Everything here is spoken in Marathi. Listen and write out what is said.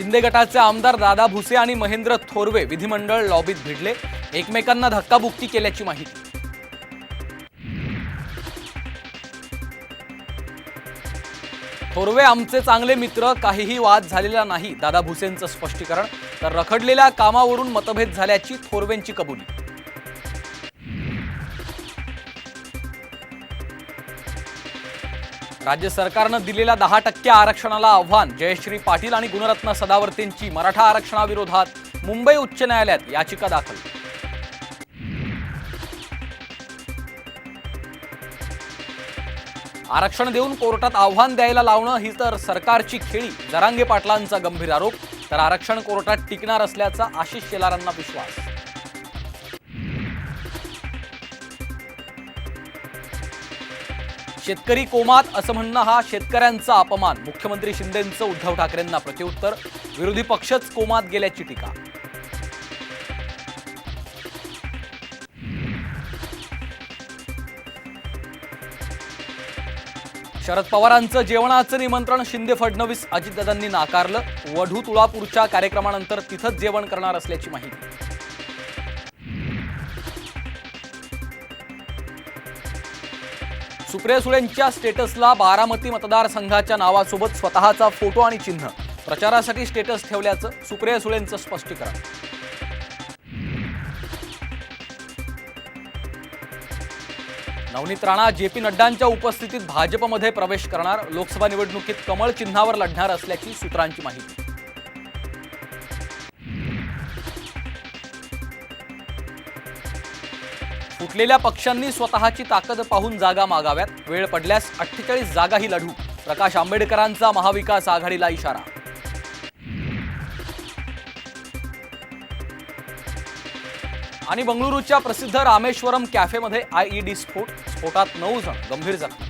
शिंदे गटाचे आमदार दादा भुसे आणि महेंद्र थोरवे विधिमंडळ लॉबीत भिडले. एकमेकांना धक्काबुक्की केल्याची माहिती. थोरवे आमचे चांगले मित्र काहीही वाद झालेला नाही दादा भुसेंचं स्पष्टीकरण. तर रखडलेल्या कामावरून मतभेद झाल्याची थोरवेंची कबुली. राज्य सरकारनं दिलेल्या दहा टक्के आरक्षणाला आव्हान जयश्री पाटील आणि गुणरत्न सदावर्तेंची मराठा आरक्षणाविरोधात मुंबई उच्च न्यायालयात याचिका दाखल. आरक्षण देऊन कोर्टात आव्हान द्यायला लावणं ही तर सरकारची खेळी जरांगे पाटलांचा गंभीर आरोप. तर आरक्षण कोर्टात टिकणार असल्याचा आशिष शेलारांना विश्वास. शेतकरी कोमात असं म्हणणं हा शेतकऱ्यांचा अपमान. मुख्यमंत्री शिंदेंचं उद्धव ठाकरेंना प्रत्युत्तर. विरोधी पक्षच कोमात गेल्याची टीका. शरद पवारांचं जेवणाचं निमंत्रण शिंदे फडणवीस अजितदादांनी नाकारलं. वढू तुळापूरच्या कार्यक्रमानंतर तिथंच जेवण करणार असल्याची माहिती. सुप्रिया सुळेंच्या स्टेटसला बारामती मतदारसंघाच्या नावासोबत स्वतःचा फोटो आणि चिन्ह. प्रचारासाठी स्टेटस ठेवल्याचं सुप्रिया सुळेंचं स्पष्टीकरण. नवनीत राणा जे पी नड्डांच्या उपस्थितीत भाजपमध्ये प्रवेश करणार. लोकसभा निवडणुकीत कमळ चिन्हावर लढणार असल्याची सूत्रांची माहिती. फुटलेल्या पक्षांनी स्वतःची ताकद पाहून जागा मागाव्यात. वेळ पडल्यास अठ्ठेचाळीस जागाही लढू. प्रकाश आंबेडकरांचा महाविकास आघाडीला इशारा. आणि बंगळुरूच्या प्रसिद्ध रामेश्वरम कॅफेमध्ये आयईडी स्फोट स्फोटात नऊ जण. गंभीर जखमी.